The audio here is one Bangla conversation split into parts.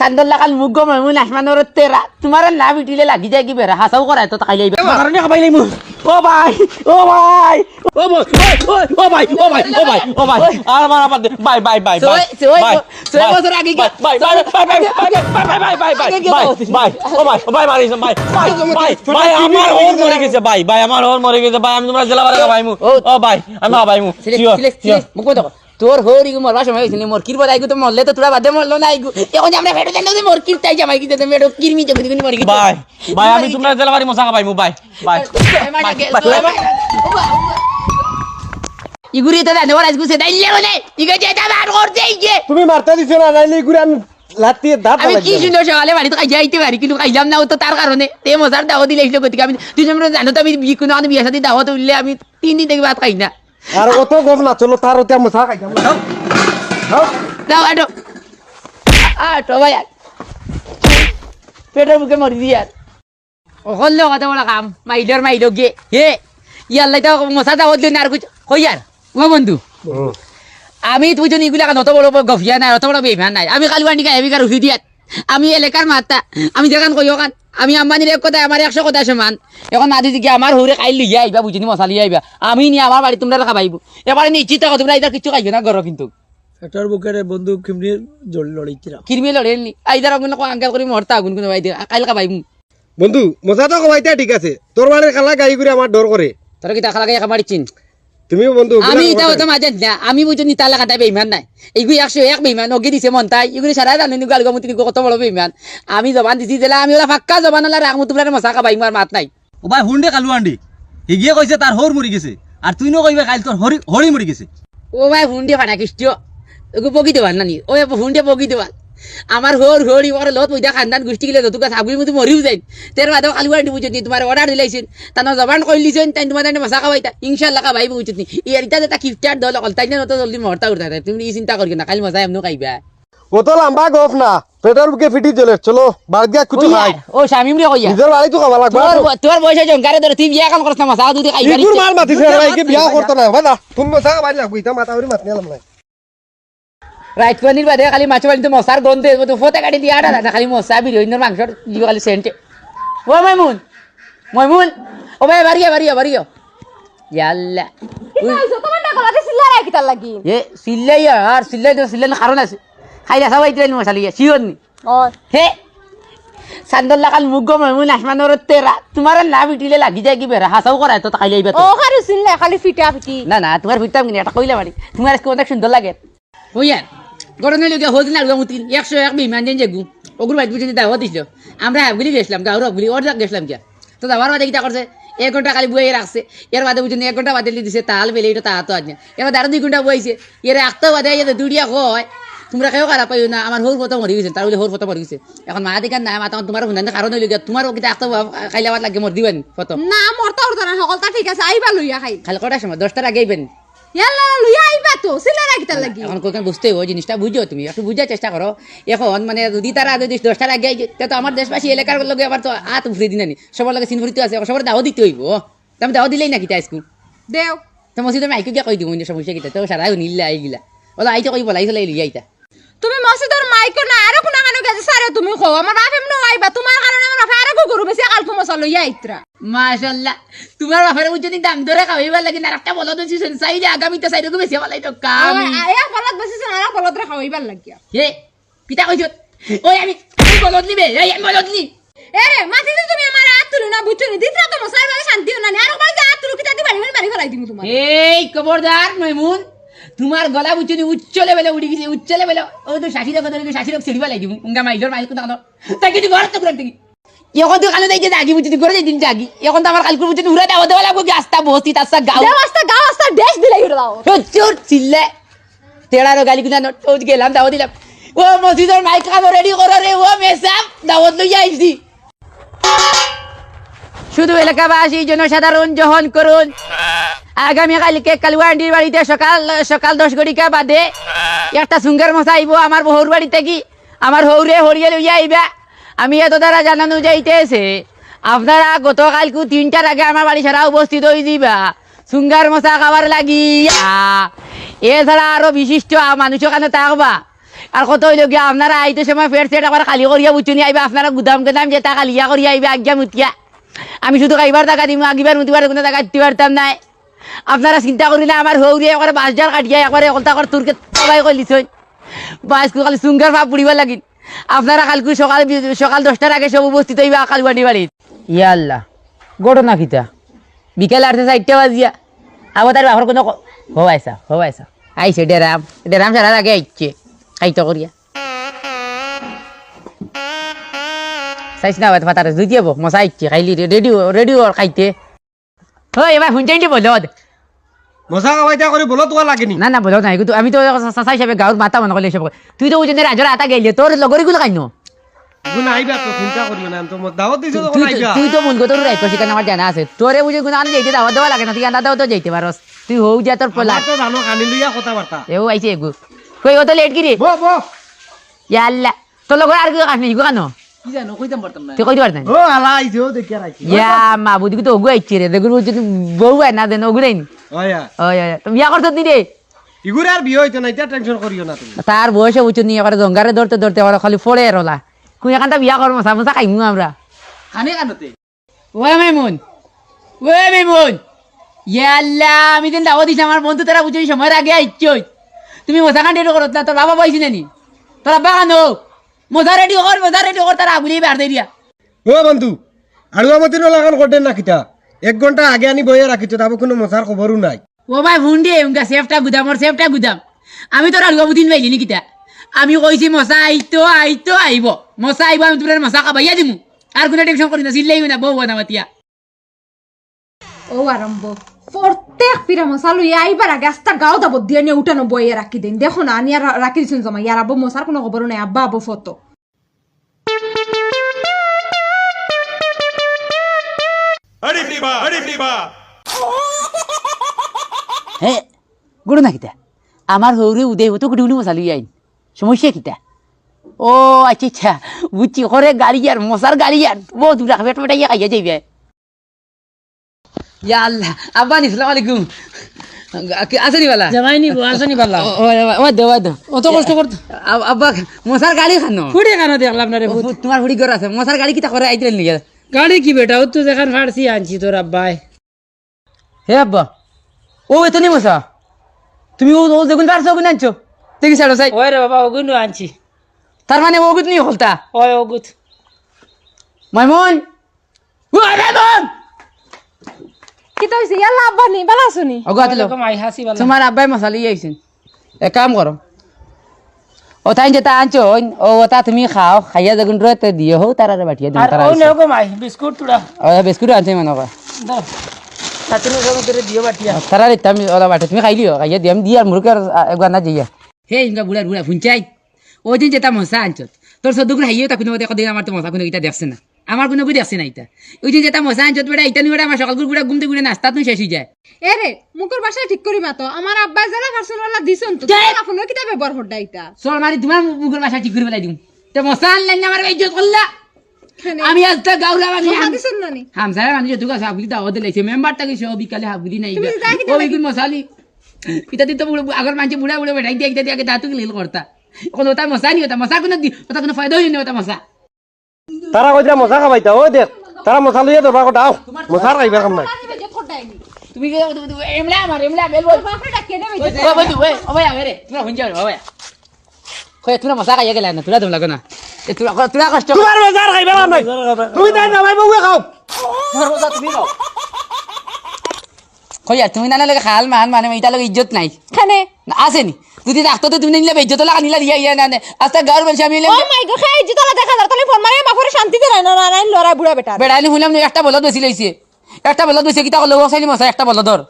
চান্দর লাগাল মুগ মামুন আসমানোর তেরা তোমার না বিটিলে লাগি যায় কি বেড়া হাসাও করায় তো তাকাই লাইবে কারণে খাবাই লাইমু ও ভাই ও ভাই ও ভাই ও ভাই ও ভাই ও ভাই ও ভাই আর আমার আমার বাই বাই বাই বাই ছয় বছর আগে বাই বাই বাই বাই বাই বাই বাই বাই বাই বাই ও ভাই ও ভাই মারিস ভাই বাই বাই বাই আমার ওর মরে গেছে ভাই ভাই আমার ওর মরে গেছে ভাই আমি তোমরা জেলা বাড়া ভাই মু ও ভাই আমি ভাই মু শিওর শিওর মুখ তোর হরি গো মরবা সময় হয়েছিল মোর কিরবা আইগু তো মরলে তো তোরা বাদে মরলো না আইগু। এখন আমরা ফেটো জানো যে মোর কির তাই জামাই কি দেবে? মেডো কিরমি চোখ দিগুনি মরি বাই বাই আমি তোমরা জেলা বাড়ি মশা ভাই মু বাই। বাই ইগুরি তো জানো আজ গুছে দাইলে বলে ইগে যে তা বার করতে ইগে তুমি মারতে দিছো না নাইলে ঘুরে আমি লাত্তি দাঁত আমি কি সুন্দর সকালে বাড়িতে খাই যাইতে পারি কিন্তু খাইলাম না তো তার কারণে তে মশার দাওয়া দিলে এসলো গতিকে আমি দুজন জানো তো আমি কোনো আমি বিয়ে সাথে দাওয়া উঠলে আমি তিন দিন থেকে ভাত খাই না। আর অত গম না চলো তার ওতে আমি চা খাইতাম দাও আটো। আটো ভাই। পেটের বুকে মরি দি আর। হল কথা বলা কাম মাইডর মাইড গে। হে ইয়াল্লাই তো মশা দাওয়া দিলে আর কিছু। কই আর ও বন্ধু। আমি তুই জন এগুলা অত বড় গফিয়া নাই অত বড় বেমান নাই। আমি কালু আনি কার উঠি দিয়াত। আমি এলাকার মাতা আমি দেখান কই ওখান আমি আম্বানির এক কথা আমার একশো কথা সমান। এখন না দিদি আমার হৌরে খাই লিয়ে আইবা বুঝিনি মশা লিয়ে আইবা আমি নি আমার বাড়ি তোমরা খাবাইব এবারে নিশ্চিত থাকো তোমরা এটা কিছু খাইবে না ঘর কিন্তু। এটার বুকের বন্ধু কিমনি লড়াইছিলা কিরমি লড়ে নি। আইদার আগুন আঙ্কাল করে মরতা আগুন কোনো বাইদে কাইল খাবাইব বন্ধু মজা তো কমাইতে ঠিক আছে। তোর বাড়ির খালা গাই করে আমার ডর করে তোরা কি দেখা লাগে খাবার চিন তুমিও বন্ধু আমি এটা হতো মাঝে না আমি বুঝি তালা কাটাই বেইমান নাই। এগুলি একশো এক বেইমান ওকে দিছে মন তাই। এগুলি সারা জানি গাল গমতি কত বড় বেইমান। আমি জবান দিছি দিলে আমি ওরা ফাক্কা জবান হলে রাখমু তোমরা মশা খাবাই আমার মাত নাই। ও ভাই হুন্ডে কালু আন্ডি। হিগিয়ে কইছে তার হর মরি গেছে। আর তুই নো কইবে কাল তোর হরি হরি মরি গেছে। ও ভাই হুন্ডে ফাটা খ্রিস্ট ওকে বগি দেওয়ান নানি ও হুন্ডে বগি দেওয়ান আমার হর হরি ওর লত ওইটা খানদান গোষ্ঠী গেলে তোকে সাবুর মধ্যে মরিও যাই তের বাদে কালু আন্টি বুঝত নি তোমার অর্ডার দিলাইছেন তার জবান কই লিছেন তাই তোমার তাই মশা খাবাইতা ইনশাল্লাহ খাবাই বুঝত নি ইয়ার ইটা তা কিফটার দল অকল তাই না তো জলদি মরতা উঠতা তুমি ই চিন্তা করি না কাল মজা এমন খাইবা। ও তো লম্বা গপ না পেটের বুকে ফিটি চলে চলো বাড়ি গিয়া কুচু খাই। ও স্বামী রে কইয়া। নিজের বাড়ি তো খাওয়া লাগবে তোর তোর বয়সে জঙ্কারে ধরে তুই বিয়া কাম করছ না মশা দুধে খাইবা। ইগুর মাল মাতিছে ভাইকে বিয়া করতে না ভাই না? তুমি মশা খাবাই লাগবে ইতা মাথা করে মাত নিলাম না রাইট পানির বাদে খালি মাছ বাড়িতে মশার গন্ধে তো ফতে কাটি দিয়া আটা না খালি মশা বিরিয়ানির মাংসর জিও খালি সেন্টে। ও মাইমুন মাইমুন ও ভাই বাড়িয়া বাড়িয়া বাড়িয়া ইয়াল্লা। এ সিল্লাই আর সিল্লাই তো সিল্লাই কারণ আছে। খাইলা সবাই দিলেন মশালি শিওর নি। ও হে সান্দর লাগাল মুগ মাইমুন আসমানোর তেরা তোমার না বিটিলে লাগি যায় কি বেড়া হাসাও করায় তো তাকাই লাইবা ও তো খালি খালি ফিটা ফিটি। না না তোমার ফিরতাম কিনা এটা কইলা বাড়ি তোমার আজকে অনেক সুন্দর লাগে। বুঝলেন গরমে লোকে হোদিন আর গমুতিন একশো এক বিমান দিন যেগু ওগুলো বাইট বুঝে দাওয়া দিছিল আমরা হাফগুলি গেছিলাম গাউর হাফগুলি ওর যাক গেছিলাম কিয়া তো আমার বাদে কিটা করছে এক ঘণ্টা খালি বইয়ে রাখছে। এর বাদে বুঝুন এক ঘণ্টা বাদে দিছে তাল বেলে এটা তা তো আজকে। এবার আরও দুই ঘণ্টা বইছে। এর একটা বাদে এতে দুইটা কয় তোমরা কেউ খারাপ পাইও না আমার হোর ফটো মরি গেছে তার বলে হোর ফটো মরি গেছে। এখন মা দেখান না মাতা তোমার শুনান কারণ হইলে তোমার কিটা একটা খাইলে আমার লাগে মর দিবেন ফটো না মরতা না সকলটা ঠিক আছে আইবা লইয়া খাই। খালি কটার সময়? দশটার আগে আইবেন ইয়াল্লা লইয়া আইবা তো সিল্লা রাখি লাগি। এখন কোথাও বুঝতে হবে জিনিসটা বুঝো তুমি একটু বুঝার চেষ্টা করো। এখন মানে যদি তারা যদি আগে আইছে, তা তো আমার দেশবাসী এলাকার লোক আবার তো হাত উফরে দিন নানি সবার লগে সিনভরিত আছে সবার দাও দিতে হইব। তো আমি দাও দিলেই না তাই স্কুল? দেও। তো মসজিদে আমি আইকে গিয়া কই দিব সমস্যা কিতা তো সারা নিলে আইগিলা। ওলা আইতে কইব লাইছে লাই লিয়া আইতা। তুমি মসজিদের মাইকো না আরও কোনা কানো গেছে সারে তুমি কো আমার বাপ এমন আইবা তোমার কারণে আমার বাপ আরও গরু বেশি কালফু মশা লইয়া আইত্রা মাশাআল্লাহ তোমার বাপের বুঝছি দাম ধরে খাওয়াইবার লাগে না একটা বলো তো সিজন সাইডে আগামীতে সাইডে বেশি ভালাই তো কাম আয়া ফলত বেশি আর ফলত রে খাওয়াইবার লাগিয়া হে পিতা কইছ ওই আমি বলত নিবে এই আমি বলত নি। এ মাতি যে তুমি আমার হাত তুলি না বুঝছ নি দিতরা তো মশাই মানে শান্তি না আর যে হাত তুলি কিতা দি বাড়ি বাড়ি ফেলাই দিমু তোমার এই খবরদার মাইমুন তোমার গলা বুঝছি উচ্চ লেভেলে উঠে গেছে উচ্চ লেভেলে ও তো শাশি দেখো তোর শাশি লোক ছিড়িবা লাগি উঙ্গা মাইলোর মাইল কোথা তাই কিছু ঘর তো করে থেকে এখন তো কালো দেখে জাগি বুঝছি করে দিন জাগি এখন তো আমার কালকুর বুঝছি উড়ে দাও দেওয়া লাগবো কি আস্তা বস্তি তাস্তা গাও। আস্তা গাও আস্তা দিলাই উড়ে দাও। চিল্লে। তেড়ারো গালি কুনা ও গেলাম দাও দিলাম। ও মসজিদের মাইক খাব রেডি করো রে ও মেসাম দাওয়াত লই আইছি। শুধু এলাকাবাসী জনসাধারণ গ্রহণ করুন। আগামীকালকে কালুয়ান্ডির বাড়িতে সকাল সকাল দশ ঘটিকা বাদে একটা সুঙ্গার মশা আইব আমার বহুর বাড়িতে কি? আমার হৌরে হরিয়ে লইয়া আইবা। আমি এত দ্বারা জানানো যাইতেছে। আপনারা গতকালকু তিনটার আগে আমার বাড়ি ছাড়া উপস্থিত হয়ে যাইবা। সুঙ্গার মশা খাবার লাগিয়া। এছাড়া আরও বিশিষ্ট মানুষের কাছে থাকবা। আর কত হইল গিয়া, আপনারা আইতে সময় ফের সেট আবার খালি করিয়া বুঝুনি আইবা। আপনারা গুদাম গুদাম যেটা খালিয়া করিয়া আইবা, আজ্ঞা মুতিয়া আমি শুধু খাইবার টাকা দিম আগিবার মুতিবার কোনো টাকা দিতে পারতাম নাই। আপনারা চিন্তা করিলে আমার হৌরি একবারে বাসডার কাটিয়া একবারে কলতা করে তোরকে সবাই কলিছই বাস খালি সুঙ্গার ভাব পুড়িবার লাগিল। আপনারা কালকে সকাল সকাল দশটার আগে সব উপস্থিত হইবা কালুয়ানি বাড়ির ইয়া আল্লাহ ঘটনা কিতা। বিকেল আটটা চারটা বাজিয়া। আবার তার বাবার কোনো হো আইসা হো আইসা ডেরাম ডেরাম সারার আগে আইছে। খাইতে করিয়া চাইছ না ফাতারে দুই দিব মশা আইছে খাইলি রেডিও রেডিও খাইতে মজা বলো তোমার লাগেনি। না না বলদ নাই কিন্তু আমি তো চাচা হিসাবে গাঁৱৰ মাতা মনে কৰিলে সব তুই তো বুঝলি রাজর আটা গেলি তোর লগরি গুলো না আমি দিছো তখন তুই তো মন গো তোর সেখানে আমার জানা আছে। তোরে বুঝে গুণ আনি যাইতে দাওয়া দেওয়া লাগে না তুই আন্দা দাও তো পারস তুই হৌ যা তোর পোলা। তো জানো কানি লইয়া কথাবার্তা এও আইছে এগু কই অত লেট কি রে বো বো ইয়াল্লা তোর লগর আর কি কেন কি জানো কইতাম পারতাম না তুই কই পারতেন ও আলা আইছো দেখি আর আইছো ইয়া মা বুঝি তো ওগু আইছে রে দেখুন যদি বউ আয় না দেন ওগুলাই নি ওয়া ওই ওই তুমি বিয়া করতে নি রে ইগুরে আর বিয়ে হইতো না এটা টেনশন করিও না তুমি। তার বয়সে উঁচু নিয়ে এবারে জঙ্গারে ধরতে ধরতে এবারে খালি ফড়ে রলা কুই এখানটা বিয়া করব মশা খাইমু আমরা। খানে কানতে ওয়ে মেমুন ওয়ে মেমুন। ইয়াল্লা আমি দিন দাওয়া দিছি আমার বন্ধু তারা বুঝি সময়ের আগে আইছই তুমি মশা কান রেডি করত না তোর বাবা পাইছি নানি তোর আব্বা কানো মশা রেডি কর মশা রেডি কর তারা আগুলি বার দিয়া। ও বন্ধু আলু আমতি নলাগান করতেন না এক ঘণ্টা আগে আনি বইয়ে রাখিছো তারপর কোনো মশার খবরও নাই। ও ভাই ভুন্ডি উনকা সেফটা গুদাম ওর সেফটা গুদাম। আমি তোর আলগা বুদিন পাইলি নি কিতা আমি কইছি মশা আইতো আইতো আইব মশা আইব আমি তোর মশা খাবাইয়া দিমু। আর কোনো টেনশন করি না না বউ না মাতিয়া। ও আরম্ভ প্রত্যেক পিরা মশা লইয়া আইবার আগে আস্তা গাও দাবো দিয়ে নিয়ে উঠানো বইয়ে রাখি দিন। দেখো না আনি আর রাখি দিছেন জমা। ইয়ার আব্বু মশার কোনো খবর নাই আব্বা আব্বু ফটো। হে গুড়ো না কিতা? আমার হৌরে উদয় হতো গুটি গুলি মশা লইয়া আইন সমস্যা কিতা? ও আচ্ছা আচ্ছা। বুঝছি করে গাড়ি আর মশার গাড়ি আর বহুত দূর রাখবে পেটাইয়া খাইয়া যাইবে। ইয়া আল্লাহ আব্বা নি সালাম আলাইকুম আসনি বালা জামাই নিব আসনি পারলা ও দেওয়া দো অত কষ্ট করতে আব্বা মশার গাড়ি খানো ফুড়ে কেন দেখলাম না রে। তোমার হুড়ি ঘর আছে মশার গাড়ি কিতা করে আইতে নিয়ে গাড়ি কি বেটা ও তো দেখান ফাড়ছি আনছি তোর আব্বাই হে আব্বা ও এত নেই মশা তুমি ও দেখুন পারছ ওগুন আনছো দেখি সাইড সাইড ওই বাবা ওগুলো আনছি তার মানে ওগুত নিয়ে হলতা ওই ওগুত মাইমন ও মাইমন হইছে আব্বা নি? বালা শুনি ওগো আতলো তোমার আব্বাই মশালি আইছেন এক কাম করো ও তাই যেটা আনছো ও ওটা তুমি খাও খাইয়া দেখুন রতে দিয়ে হো তারা বাটিয়া আর বিস্কুট তুড়া ও বিস্কুট আনছে মনে বাটিয়া তারা তুমি ওলা বাটে তুমি খাইলিও খাইয়া দিয়াম দিয়ার মুরকে একবার না যাইয়া হে ইনকা বুড়া বুড়া ফুঞ্চাই ওই দিন যেটা মশা আনছো তোর সদ্যগুলো হাইয়েও তা কোনো কদিন আমার তো মশা কোনো এটা দেখছে না। আমার কোনো বই দেখছে না এটা। ওই দিন যেটা মশা আনছো বেটা এটা নিয়ে আমার সকাল বুড়া ঘুমতে ঘুরে নাস্তা তুমি শেষ হয়ে যায়। এ রে মুকুর বাসায় ঠিক করি মাতো আমার আব্বা যারা পার্সোনাল দিছন তো। আপনার কিতা ব্যবহার হড্ডা এটা চল মারি তোমার মুখের বাসা ঠিক করে বেলাই দিম তো মশা আনলেন না আমার ইজ্জত করলা আমি আজ তো গাউলা আমি মশা দিছন না নি হামসারা মানুষ তুই কাছে হাফগুলি দাওয়াত দিলাইছে মেম্বারটা গেছে ও বিকালে হাফগুলি নাই যাই কি মশালি ইতা দিন তো বুড়ো আগর মানুষ বুড়া বুড়া বেড়াই দিয়ে দিয়ে আগে দাঁতু লিল করতা এখন ওটা মশা নি ওটা মশা কোনো দি ওটা কোনো ফায়দা হইনি ওটা মশা তারা কইরা মশা খাবাইতা ও দেখ। তারা মশা লইয়া ধরবা কথা আও মশার খাইবার কাম নাই। তুমি কি এমলা আমার এমলা বেল বল। ও বন্ধু ওই ও ভাই আরে তোরা হুঞ্জা রে বাবা কই তোরা মশা খাইয়া গেলা না তোরা দম লাগো না এ তোরা তোরা কষ্ট তোমার মশার খাইবার কাম নাই। তুমি তাই না ভাই বউয়ে খাও। কই আর তুমি না লাগে খাল মান মানে এটা লাগে ইজ্জত নাই। খানে না, আসেনি। যদি রাখতো তো তুমি নিলে ইজ্জত লাগা নিলা দিয়া ইয়া না আস্তা গার বলছি আমি ও মাই গড খাই জি তালা দেখা তাহলে ফোন মারে। বাপরে শান্তি না না নাই বুড়া বেটা। বেড়াইলে শুনলাম একটা বলত বেশি লইছে একটা বলত বেশি কিতা করল বসাইনি মশা একটা বলদ ধর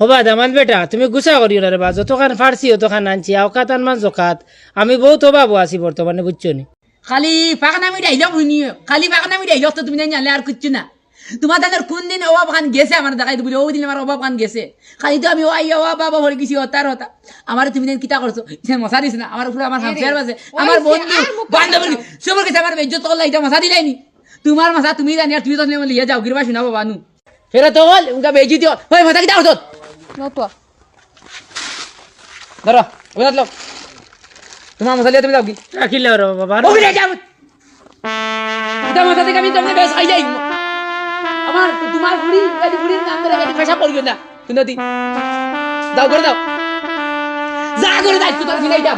হবা দামান বেটা তুমি গুছা করিও না রে বা যতখান ফাড়ছি অতখান আনছি আওকাত আনমান জকাত। আমি বহুত অভাব আছি বর্তমানে বুঝছ নি খালি পাকনামি ডাইল শুনিও খালি পাকনামি ডাইল তো তুমি জানলে আর কিচ্ছু না। তোমার দাদার কোন দিন অভাব খান গেছে আমার দেখাই বলি ওই দিন আমার অভাব খান গেছে। খালি তো আমি ওই অভাব বাবা হয়ে গেছি হতার হতা আমার তুমি দিন কিতা করছ? সে মশা দিস না। আমার উপরে আমার হামসার বাজে। আমার বন্ধু বান্ধবী সবার কাছে আমার বেজ্জত করলা এটা মশা দিলাইনি তোমার মশা তুমি জানি আর তুমি তো লিয়ে যাও গিরবা শোনাবো বানু। ফেরত হল উনকা বেজি দিও। ওই মশা কিতা করছ? নতো ধরো ওটা লো তোমার মশা লিয়ে তুমি যাও কি? রাখিলে বাবা ও রে যাও। এটা মাথা থেকে আমি তোমাকে বেশ খাই যাই আমার তোমার বুড়ি গাড়ি বুড়ির নাম ধরে গাড়ি পেশা পড়বে না। দি দাও, করে দাও। যা করে দায়িত্ব তোর ফিরাই যাও